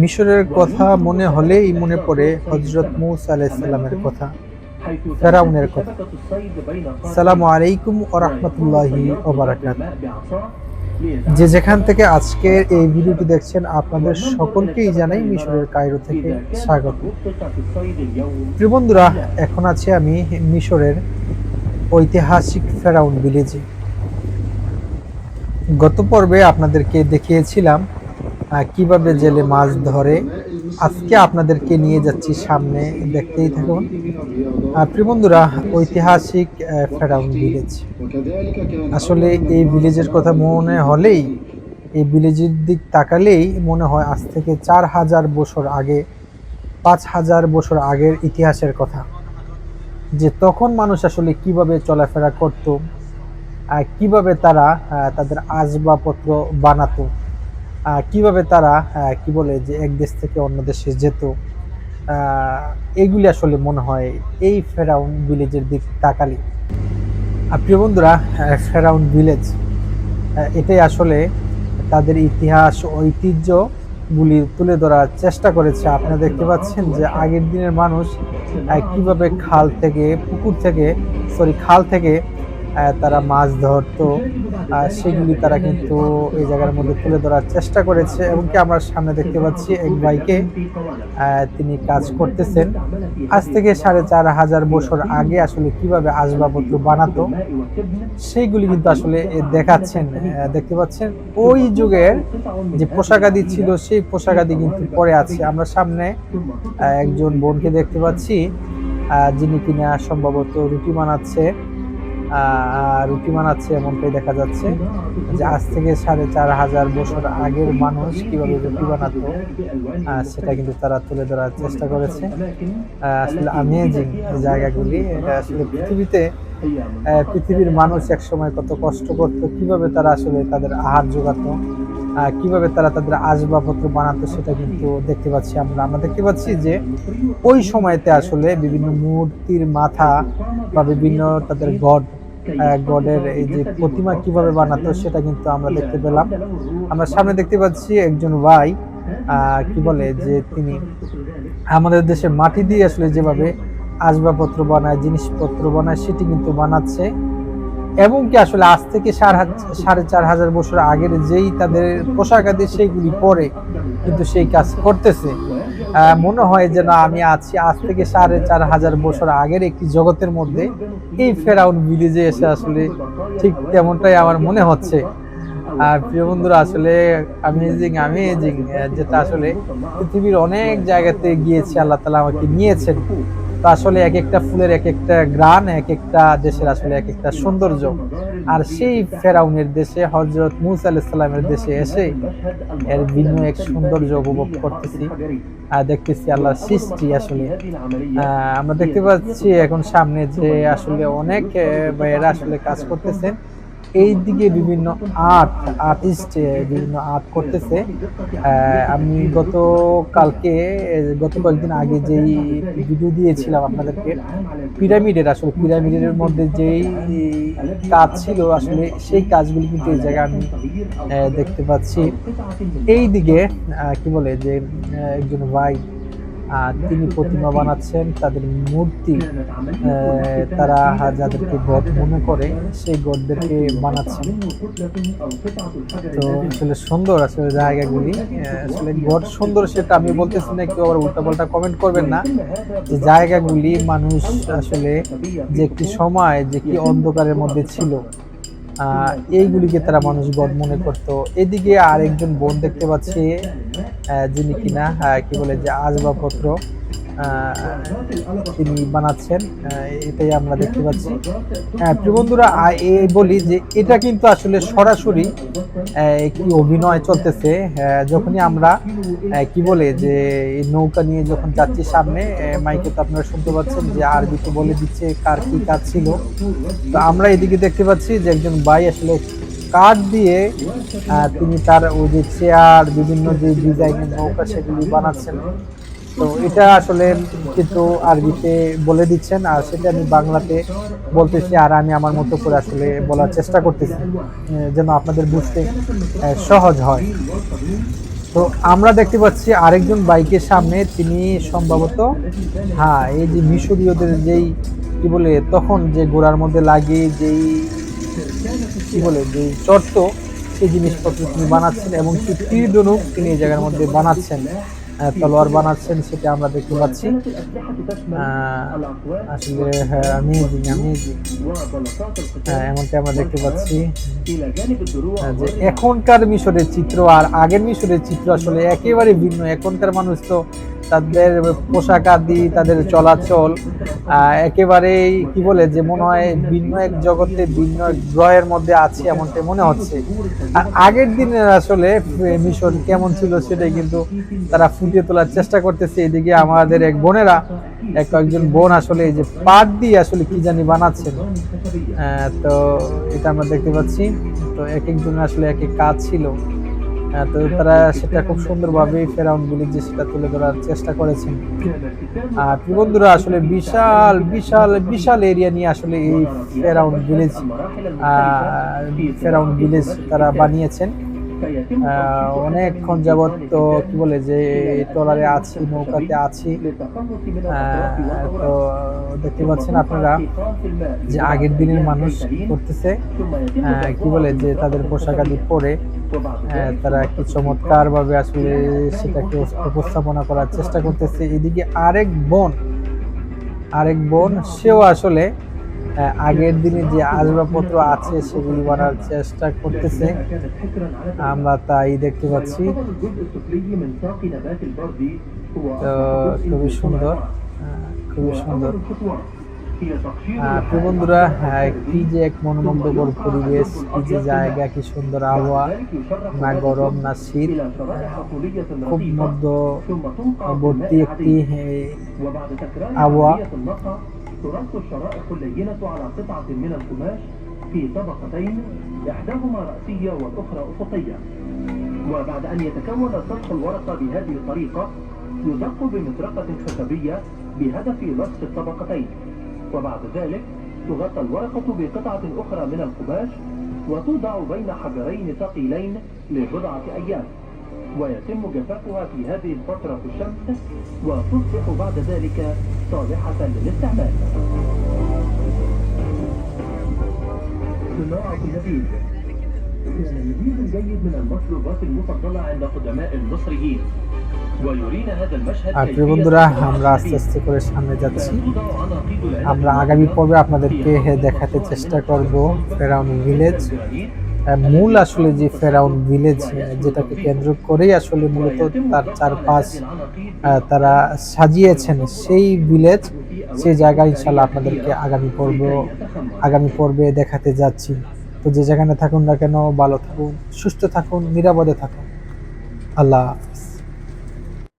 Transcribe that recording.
মিশরের কথা মনে হলেই মনে পড়ে হজরত মৌসা আলাইসাল্লামের কথা, ফেরাউনের কথা। সালামু আলাইকুম ও রহমতুল্লাহি যে যেখান থেকে আজকের এই ভিডিওটি দেখছেন, আপনাদের সকলকেই জানাই মিশরের কায়রো থেকে স্বাগত। প্রিয় বন্ধুরা, এখন আছি আমি মিশরের ঐতিহাসিক ফেরাউন ভিলেজে। গত পর্বে আপনাদেরকে দেখিয়েছিলাম কীভাবে জেলে মাছ ধরে? আজকে আপনাদেরকে নিয়ে যাচ্ছি সামনে, দেখতেই থাকুন। বন্ধুরা, ঐতিহাসিক ফেরাউন ভিলেজ আসলে এই ভিলেজের কথা মনে হলেই, এই ভিলেজের দিক তাকালেই মনে হয় আজ থেকে চার হাজার বছর আগে, পাঁচ হাজার বছর আগের ইতিহাসের কথা। যে তখন মানুষ আসলে কীভাবে চলাফেরা করত কীভাবে তারা তাদের আসবাবপত্র বানাতো কীভাবে তারা কি বলে যে এক দেশ থেকে অন্য দেশে যেত এগুলি আসলে মনে হয় এই ফেরাউন ভিলেজের দিক তাকালে। প্রিয় বন্ধুরা ফেরাউন ভিলেজ এটাই আসলে তাদের ইতিহাস, ঐতিহ্যগুলি তুলে ধরার চেষ্টা করেছে। আপনারা দেখতে পাচ্ছেন যে আগের দিনের মানুষ কীভাবে খাল থেকে, পুকুর থেকে সরি খাল থেকে তারা মাছ ধরতো সেগুলি তারা কিন্তু এই জায়গার মধ্যে তুলে ধরার চেষ্টা করেছে এবং কি আমরা সামনে দেখতে পাচ্ছি এক ভাইকে তিনি কাজ করতেছেন। আজ থেকে সাড়ে চার হাজার বছর আগে আসলে কীভাবে আসবাবপত্র বানাতো, সেইগুলি কিন্তু আসলে দেখাচ্ছেন। দেখতে পাচ্ছেন, ওই যুগের যে পোশাকাদি ছিল, সেই পোশাকাদি কিন্তু পরে আছে। আমরা সামনে একজন বোনকে দেখতে পাচ্ছি যিনি কিনা সম্ভবত রুটি বানাচ্ছে। রুটি বানাচ্ছে, এমনটাই দেখা যাচ্ছে যে আজ থেকে সাড়ে চার হাজার বছর আগের মানুষ কীভাবে রুটি বানাতো সেটা কিন্তু তারা তুলে ধরার চেষ্টা করেছে। আসলে আমেজিং জায়গাগুলি। এটা আসলে পৃথিবীতে পৃথিবীর মানুষ একসময় কত কষ্ট করতো, কীভাবে তারা আসলে তাদের আহার জোগাতো কীভাবে তারা তাদের আসবাবপত্র বানাতো, সেটা কিন্তু দেখতে পাচ্ছি আমরা। আমরা দেখতে পাচ্ছি যে ওই সময়তে আসলে বিভিন্ন মূর্তির মাথা বা বিভিন্ন তাদের গড গডের এই যে প্রতিমা কীভাবে বানাতো সেটা কিন্তু আমরা দেখতে পেলাম। আমরা সামনে দেখতে পাচ্ছি একজন ভাই কি বলে যে তিনি আমাদের দেশে মাটি দিয়ে আসলে যেভাবে আসবাবপত্র বানায়, জিনিসপত্র বানায়, সেটি কিন্তু বানাচ্ছে। এবং কি আসলে আজ থেকে সাড়ে চার হাজার বছর আগের যেই তাদের পোশাক আদি সেইগুলি পরে কিন্তু সেই কাজ করতেছে। মনে হয় যেন আমি আছি আজ থেকে সাড়ে চার হাজার বছর আগের একটি জগতের মধ্যে। এই ফেরাউন ভিলেজে এসে আসলে ঠিক তেমনটাই আমার মনে হচ্ছে। আর প্রিয় বন্ধুরা, আসলে আমেজিং আমেজিং যেটা আসলে পৃথিবীর অনেক জায়গাতে গিয়েছি, আল্লাহ তালা আমাকে নিয়েছেন। তো আসলে এক একটা ফুলের এক একটা গ্রান এক একটা দেশের আসলে এক একটা সৌন্দর্য। আর সেই ফেরাউনের দেশে হজরত মুসা আলাইসাল্লামের দেশে এসে এর ভিন্ন এক সৌন্দর্য উপভোগ করতেছি। আর দেখতেছি আল্লাহ সৃষ্টি আসলে। আমরা দেখতে পাচ্ছি এখন সামনে যে আসলে অনেক ভাইয়েরা আসলে কাজ করতেছেন। এই দিকে বিভিন্ন আর্ট আর্টিস্ট বিভিন্ন আর্ট করতেছে। আমি গত কালকে গত কয়েকদিন আগে যেই ভিডিও দিয়েছিলাম আপনাদেরকে পিরামিডের আসলে পিরামিডের মধ্যে যেই কাজ ছিল, আসলে সেই কাজগুলি কিন্তু এই জায়গায় আমি দেখতে পাচ্ছি। এই দিকে কি বলে যে একজন ভাই তিনি প্রতিমা বানাচ্ছেন, তাদের মূর্তি তারা যাদেরকে গড মনে করে, সেই গডদেরকে বানাচ্ছেন। তো আসলে সুন্দর আসলে জায়গাগুলি। আসলে গড সুন্দর সেটা আমি বলতেছি না, কেউ আবার উল্টাপাল্টা কমেন্ট করবেন না। যে জায়গাগুলি মানুষ আসলে যে একটি সময়, যে কি অন্ধকারের মধ্যে ছিল এইগুলিকে তারা মানুষ গড মনে করতো। এদিকে আর একজন বোন দেখতে পাচ্ছি যিনি কিনা কি বলে যে আসবাবপত্র তিনি বানাচ্ছেন এটাই আমরা দেখতে পাচ্ছি। হ্যাঁ প্রিয় বন্ধুরা এই বলি যে এটা কিন্তু আসলে সরাসরি একটি অভিনয় চলতেছে। যখনই আমরা কি বলে যে নৌকা নিয়ে যখন যাচ্ছি সামনে মাইকে তো আপনারা শুনতে পাচ্ছেন যে আরবিতে বলে দিচ্ছে কার কি কাজ ছিল। তো আমরা এদিকে দেখতে পাচ্ছি যে একজন ভাই আসলে কাঠ দিয়ে তিনি তার ওই যে চেয়ার বিভিন্ন যে ডিজাইনের নৌকা সেগুলি বানাচ্ছেন। তো এটা আসলে কিন্তু আরবিতে বলে দিচ্ছেন, আর সেটা আমি বাংলাতে বলতেছি, আর আমি আমার মতো করে আসলে বলার চেষ্টা করতেছি যেন আপনাদের বুঝতে সহজ হয়। তো আমরা দেখতে পাচ্ছি আরেকজন বাইকের সামনে, তিনি সম্ভবত হ্যাঁ এই যে মিশরীয়দের যেই, কি বলে, তখন যে গোড়ার মধ্যে লাগিয়ে যেই, কি বলে যে চর্ত সেই জিনিসপত্র তিনি বানাচ্ছেন, এবং কি তীর তিনি এই জায়গার মধ্যে বানাচ্ছেন। তলোয়ার বানাচ্ছেন, সেটা আমরা দেখতে পাচ্ছি। আসলে হ্যাঁ অ্যামেজিং অ্যামেজিং হ্যাঁ এমনটা আমরা দেখতে পাচ্ছি। যে এখনকার মিশরের চিত্র আর আগের মিশরের চিত্র আসলে একেবারে ভিন্ন। এখনকার মানুষ তো তাদের পোশাক আদি, তাদের চলাচল একেবারেই কি বলে যে মনে হয় ভিন্ন এক জগতে, ভিন্ন এক গ্রহের মধ্যে আছে এমনটা মনে হচ্ছে। আর আগের দিনের আসলে মিশন কেমন ছিল সেটাই কিন্তু তারা ফুটিয়ে তোলার চেষ্টা করতেছে। এদিকে আমাদের এক বোনেরা, এক কয়েকজন বোন আসলে এই যে পাট দিয়ে আসলে কি জানি বানাচ্ছেন। তো এটা আমরা দেখতে পাচ্ছি। তো এক একজনের আসলে এক এক কাজ ছিল। তো তারা সেটা খুব সুন্দরভাবে ফেরাউন যে সেটা তুলে ধরার চেষ্টা করেছেন। আর বন্ধুরা, আসলে বিশাল বিশাল বিশাল এরিয়া নিয়ে আসলে এই ফেরাউন ভিলেজ ফেরাউন ভিলেজ তারা বানিয়েছেন। অনেকক্ষণ যাবত তো কি বলে যে ট্রলারে আছি, নৌকাতে আছি। তো দেখতে পাচ্ছেন আপনারা যে আগের দিনের মানুষ করতেছে। কি বলে যে তাদের পোশাক আদি পরে তারা কি চমৎকার ভাবে আসলে সেটাকে উপস্থাপনা করার চেষ্টা করতেছে। এদিকে আরেক বোন আরেক বোন, সেও আসলে আগের দিনে যে আসবাবপত্র আছে সেগুলি বানার চেষ্টা করতেছে। আমরা তাই দেখতে পাচ্ছি। তো খুবই সুন্দর খুবই সুন্দর। প্রিয় বন্ধুরা কি যে এক মনোমুগ্ধকর পরিবেশ, কি যে জায়গা, কি সুন্দর আবহাওয়া, না গরম, না শীত। খুব মধ্যবর্তী একটি আবহাওয়া। ترص الشرائح اللينة على قطعة من القماش في طبقتين إحداهما رأسية والأخرى أفقية. وبعد أن يتكون سطح الورقة بهذه الطريقة يدق بمطرقة خشبية بهدف لصق الطبقتين. وبعد ذلك تغطى الورقة بقطعة أخرى من القماش وتوضع بين حجرين ثقيلين لبضعة أيام. ويتم جفافها في هذه الفترة في الشمس وتصبح بعد ذلك صالحة للاستعمال صناعة اللبيب كان اللبيب الجيد من المشروبات المفضلة عند قدماء المصريين ويرينا هذا المشهد আর প্রিয় বন্ধুরা আমরা আস্তে আস্তে করে সামনে যাচ্ছি توضع عناقيد العنب আমরা আগামী পর্বে আপনাদেরকে দেখাতে চেষ্টা করব ফেরাউন ভিলেজ আহ, মূল আসলে যে ফেরাউন ভিলেজ যেটাকে কেন্দ্র করেই আসলে মূলত তার চারপাশ তারা সাজিয়েছেন, সেই ভিলেজ সেই জায়গায় ইনশাল্লাহ আপনাদেরকে আগামী পর্ব, আগামী পর্বে দেখাতে যাচ্ছি তো যে যেখানে থাকুন না কেন, ভালো থাকুন, সুস্থ থাকুন, নিরাপদে থাকুন আল্লাহ।